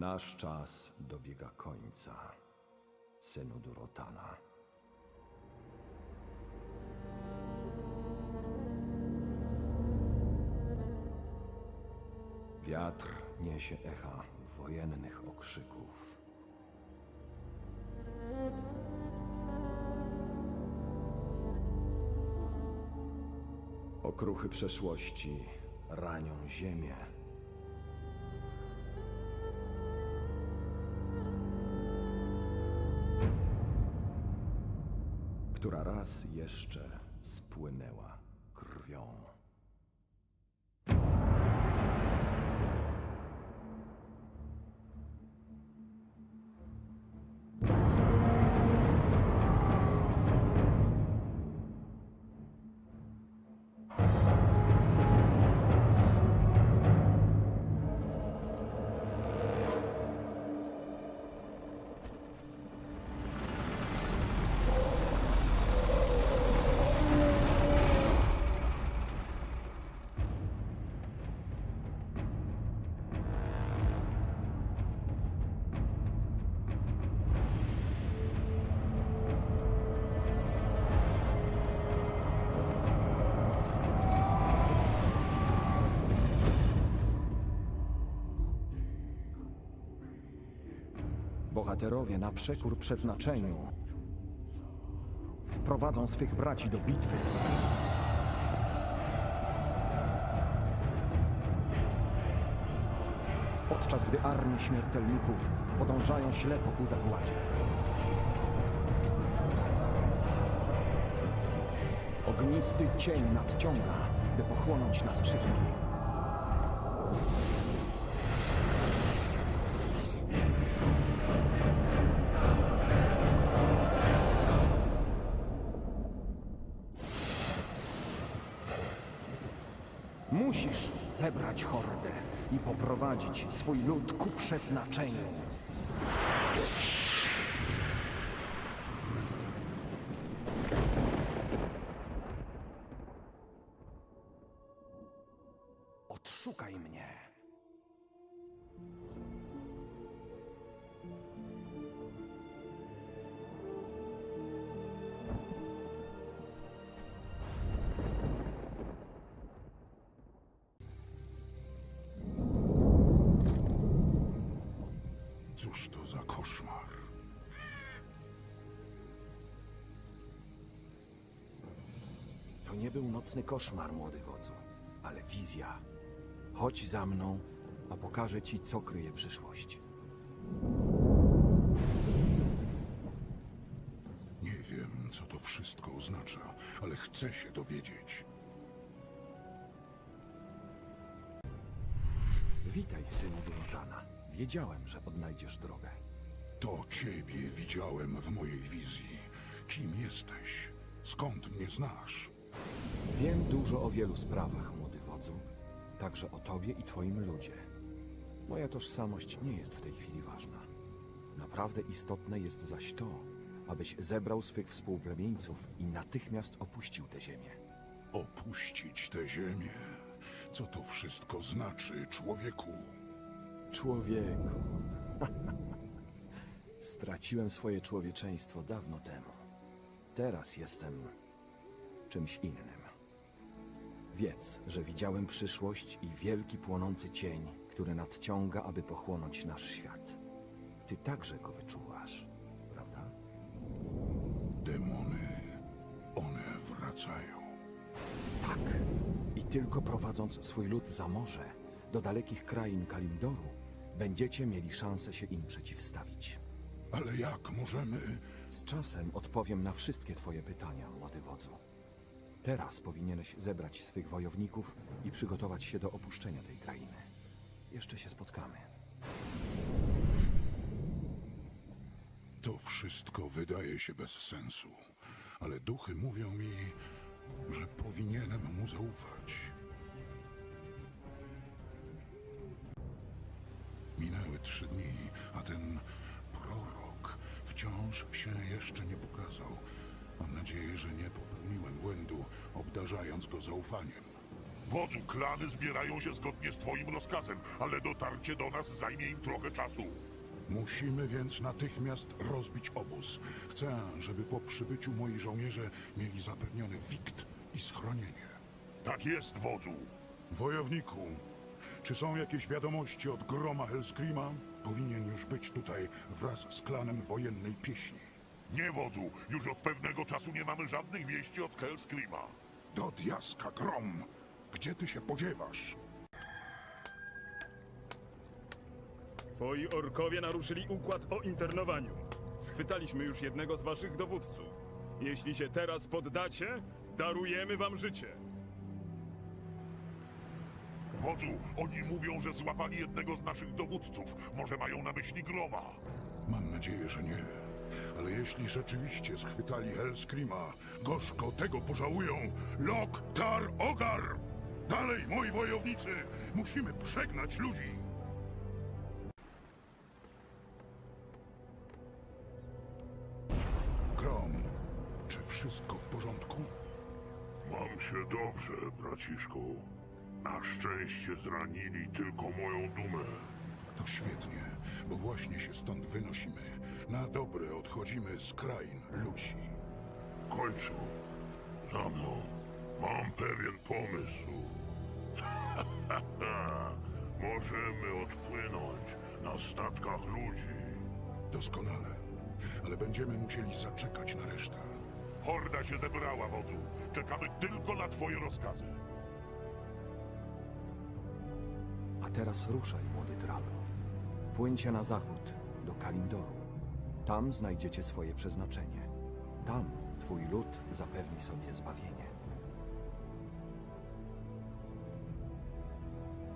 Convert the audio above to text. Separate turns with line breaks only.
Nasz czas dobiega końca, synu Durotana. Wiatr niesie echa wojennych okrzyków. Okruchy przeszłości ranią ziemię. Która raz jeszcze spłynęła krwią. Bohaterowie na przekór przeznaczeniu prowadzą swych braci do bitwy. Podczas gdy armie śmiertelników podążają ślepo ku zagładzie. Ognisty cień nadciąga, by pochłonąć nas wszystkich. Musisz zebrać hordę i poprowadzić swój lud ku przeznaczeniu. Odszukaj mnie.
Cóż to za koszmar?
To nie był nocny koszmar, młody wodzu, ale wizja. Chodź za mną, a pokażę ci, co kryje przyszłość.
Nie wiem, co to wszystko oznacza, ale chcę się dowiedzieć.
Witaj, synu Durotana. Wiedziałem, że odnajdziesz drogę.
To ciebie widziałem w mojej wizji. Kim jesteś? Skąd mnie znasz?
Wiem dużo o wielu sprawach, młody wodzu. Także o tobie i twoim ludzie. Moja tożsamość nie jest w tej chwili ważna. Naprawdę istotne jest zaś to, abyś zebrał swych współplemieńców i natychmiast opuścił tę ziemię.
Opuścić tę ziemię. Co to wszystko znaczy, człowieku?
Człowieku. Straciłem swoje człowieczeństwo dawno temu. Teraz jestem czymś innym. Wiedz, że widziałem przyszłość i wielki płonący cień, który nadciąga, aby pochłonąć nasz świat. Ty także go wyczuwasz, prawda?
Demony. One wracają.
Tak. Tylko prowadząc swój lud za morze, do dalekich krain Kalimdoru, będziecie mieli szansę się im przeciwstawić.
Ale jak możemy...
Z czasem odpowiem na wszystkie twoje pytania, młody wodzu. Teraz powinieneś zebrać swych wojowników i przygotować się do opuszczenia tej krainy. Jeszcze się spotkamy.
To wszystko wydaje się bez sensu, ale duchy mówią mi, że powinienem mu zaufać. Minęły trzy dni, a ten prorok wciąż się jeszcze nie pokazał. Mam nadzieję, że nie popełniłem błędu, obdarzając go zaufaniem.
Wodzu, klany zbierają się zgodnie z twoim rozkazem, ale dotarcie do nas zajmie im trochę czasu.
Musimy więc natychmiast rozbić obóz. Chcę, żeby po przybyciu moi żołnierze mieli zapewniony wikt i schronienie.
Tak jest, wodzu.
Wojowniku, czy są jakieś wiadomości od groma Hellscreama? Powinien już być tutaj wraz z klanem wojennej pieśni.
Nie, wodzu, już od pewnego czasu nie mamy żadnych wieści od Hellscreama.
Do diaska, grom! Gdzie ty się podziewasz?
Twoi orkowie naruszyli układ o internowaniu. Schwytaliśmy już jednego z waszych dowódców. Jeśli się teraz poddacie, darujemy wam życie.
Wodzu, oni mówią, że złapali jednego z naszych dowódców. Może mają na myśli groma.
Mam nadzieję, że nie. Ale jeśli rzeczywiście schwytali Hellscreama, gorzko tego pożałują. Lok, tar, ogar! Dalej, moi wojownicy! Musimy przegnać ludzi! Grom, czy wszystko w porządku?
Mam się dobrze, braciszku. Na szczęście zranili tylko moją dumę.
To świetnie, bo właśnie się stąd wynosimy. Na dobre odchodzimy z krain ludzi.
W końcu, za mną, mam pewien pomysł. Możemy odpłynąć na statkach ludzi.
Doskonale, ale będziemy musieli zaczekać na resztę.
Horda się zebrała, wodzu. Czekamy tylko na twoje rozkazy.
A teraz ruszaj, młody Tralo. Płyńcie na zachód, do Kalimdoru. Tam znajdziecie swoje przeznaczenie. Tam twój lud zapewni sobie zbawienie.